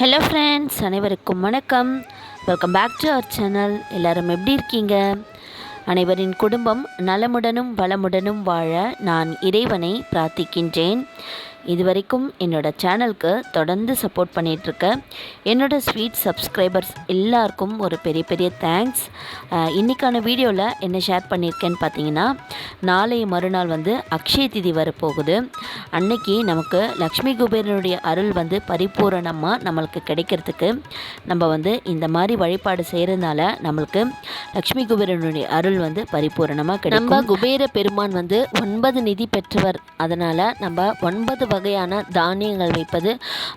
Hello friends அனைவருக்கும் வணக்கம். Welcome back to our channel எல்லோரும் எப்படி இருக்கீங்க? அனைவரின் குடும்பம் நலமுடனும் வளமுடனும் வாழ நான் இறைவனை பிரார்த்திக்கின்றேன். இதுவரைக்கும் என்னோட சேனலுக்கு தொடர்ந்து சப்போர்ட் பண்ணிகிட்ருக்க என்னோடய ஸ்வீட் சப்ஸ்கிரைபர்ஸ் எல்லாருக்கும் ஒரு பெரிய பெரிய தேங்க்ஸ் இன்றைக்கான வீடியோவில் என்ன ஷேர் பண்ணியிருக்கேன்னு பார்த்தீங்கன்னா நாளைய மறுநாள் வந்து அக்ஷய திதி வரப்போகுது. அன்னைக்கு நமக்கு லக்ஷ்மி குபேரனுடைய அருள் வந்து பரிபூரணமாக நம்மளுக்கு கிடைக்கிறதுக்கு நம்ம வந்து இந்த மாதிரி வழிபாடு செய்கிறதுனால நம்மளுக்கு லக்ஷ்மி குபேரனுடைய அருள் வந்து பரிபூரணமாக கிடைக்கும். நம்ம குபேர பெருமான் வந்து ஒன்பது நிதி பெற்றவர். அதனால் நம்ம ஒன்பது வகையான தானியங்கள் வைப்பது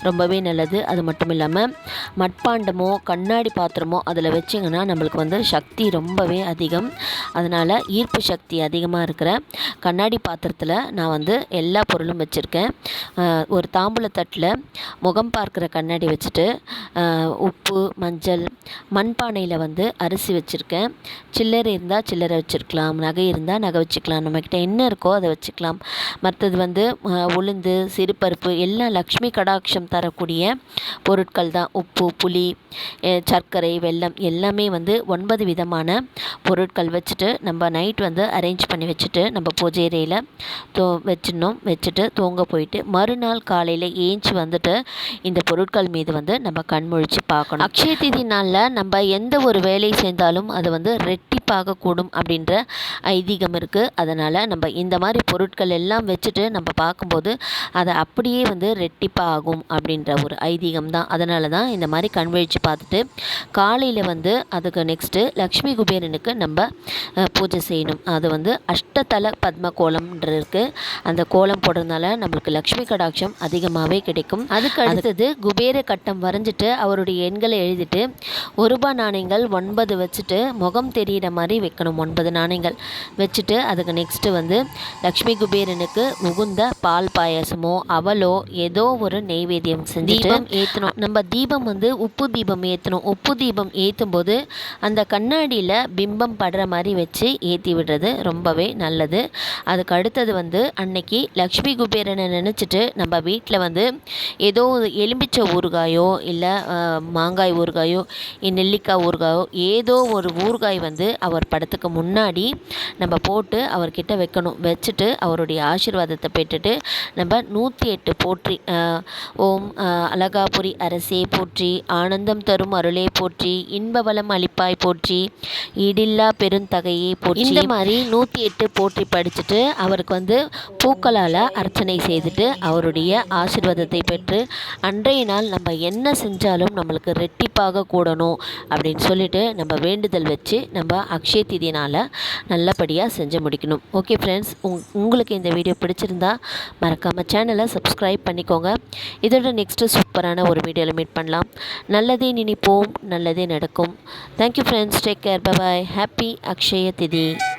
ரொம்பவே நல்லது. அது மட்டும் இல்லாமல் மட்பாண்டமோ கண்ணாடி பாத்திரமோ அதில் வச்சிங்கன்னா நம்மளுக்கு வந்து சக்தி ரொம்பவே அதிகம். அதனால் ஈர்ப்பு சக்தி அதிகமாக இருக்கிற கண்ணாடி பாத்திரத்தில் நான் வந்து எல்லா பொருளும் வச்சுருக்கேன். ஒரு தாம்பூலத்தட்டில் முகம் பார்க்குற கண்ணாடி வச்சுட்டு உப்பு மஞ்சள் மண்பானையில் வந்து அரிசி வச்சுருக்கேன். சில்லறை இருந்தால் சில்லறை வச்சுருக்கலாம் நகை இருந்தால் நகை வச்சுக்கலாம். நம்மக்கிட்ட என்ன இருக்கோ அதை வச்சுக்கலாம். மற்றது வந்து உளுந்து சிறுபருப்பு எல்லாம் லக்ஷ்மி கடாட்சம் தரக்கூடிய பொருட்கள் தான். உப்பு புளி சர்க்கரை வெல்லம் எல்லாமே வந்து ஒன்பது விதமான பொருட்கள் வச்சுட்டு நம்ம நைட் வந்து அரேஞ்ச் பண்ணி வச்சுட்டு நம்ம பூஜை அறையில் தோ வச்சிடணும். வச்சுட்டு தூங்க போயிட்டு மறுநாள் காலையில் ஏஞ்சி வந்துட்டு இந்த பொருட்கள் மீது வந்து நம்ம கண்முழிச்சு பார்க்கணும். அக்ஷய திதி நாளில் நம்ம எந்த ஒரு வேலையை செய்தாலும் அது வந்து ரெட்டிப்பாகக்கூடும் அப்படின்ற ஐதீகம் இருக்குது அதனால் நம்ம இந்த மாதிரி பொருட்கள் எல்லாம் வச்சுட்டு நம்ம பார்க்கும்போது அதை அப்படியே வந்து ரெட்டிப்பாக ஆகும் அப்படின்ற ஒரு ஐதீகம் தான். அதனால தான் இந்த மாதிரி கண்வழிச்சு பார்த்துட்டு காலையில் வந்து அதுக்கு நெக்ஸ்ட்டு லக்ஷ்மி குபேரனுக்கு நம்ம பூஜை செய்யணும். அது வந்து அஷ்டதல பத்ம கோலம்ன்ற இருக்குது அந்த கோலம் போடுறதுனால நம்மளுக்கு லக்ஷ்மி கடாட்சம் அதிகமாகவே கிடைக்கும். அதுக்கு அடுத்தது குபேர கட்டம் வரைஞ்சிட்டு அவருடைய எண்களை எழுதிட்டு ஒரு ரூபாய் நாணயங்கள் ஒன்பது வச்சுட்டு முகம் தெரிகிற மாதிரி வைக்கணும் ஒன்பது நாணயங்கள் வச்சுட்டு அதுக்கு நெக்ஸ்ட்டு வந்து லக்ஷ்மி குபேரனுக்கு உகுந்த பால் பாயாசமோ அவலோ ஏதோ ஒரு நெய்வேத்தியம் செஞ்சு தீபம் ஏற்றணும் நம்ம தீபம் வந்து உப்பு தீபம் ஏற்றணும் உப்பு தீபம் ஏற்றும் போது அந்த கண்ணாடியில் பிம்பம் படுற மாதிரி வச்சு ஏற்றி விடுறது ரொம்பவே நல்லது. அதுக்கு அடுத்தது வந்து அன்னைக்கு லக்ஷ்மி பேரனை நினச்சிட்டு நம்ம வீட்டில் வந்து ஏதோ எலுமிச்சை ஊறுகாயோ இல்லை மாங்காய் ஊறுகாயோ நெல்லிக்காய் ஊறுகாயோ ஏதோ ஒரு ஊறுகாய் வந்து அவர் படத்துக்கு முன்னாடி நம்ம போட்டு அவர்கிட்ட வைக்கணும். வச்சுட்டு அவருடைய ஆசீர்வாதத்தை பெற்றுட்டு நம்ம நூற்றி எட்டு போற்றி ஓம் அழகாபுரி அரசே போற்றி ஆனந்தம் தரும் அருளே போற்றி இன்பவளம் அளிப்பாய் போற்றி இடில்லா பெருந்தகையே போற்றி. இந்த மாதிரி நூற்றி எட்டு போற்றி படிச்சுட்டு அவருக்கு வந்து பூக்களால் அர்ச்சனை செய்துட்டு அவருடைய ஆசிர்வாதத்தை பெற்று அன்றைய நாள் நம்ம என்ன செஞ்சாலும் நம்மளுக்கு ரெட்டிப்பாக கூடணும் அப்படின்னு சொல்லிட்டு நம்ம வேண்டுதல் வச்சு நம்ம அக்ஷய திதினால் நல்லபடியாக செஞ்சு முடிக்கணும். ஓகே ஃப்ரெண்ட்ஸ் உங் உங்களுக்கு இந்த வீடியோ பிடிச்சிருந்தா மறக்காமல் சேனலை சப்ஸ்கிரைப் பண்ணிக்கோங்க. இதோட நெக்ஸ்ட்டு சூப்பரான ஒரு வீடியோவில் மீட் பண்ணலாம். நல்லதே நினைப்போம் நல்லதே நடக்கும். Thank you friends take care bye bye happy Akshaya Tithi.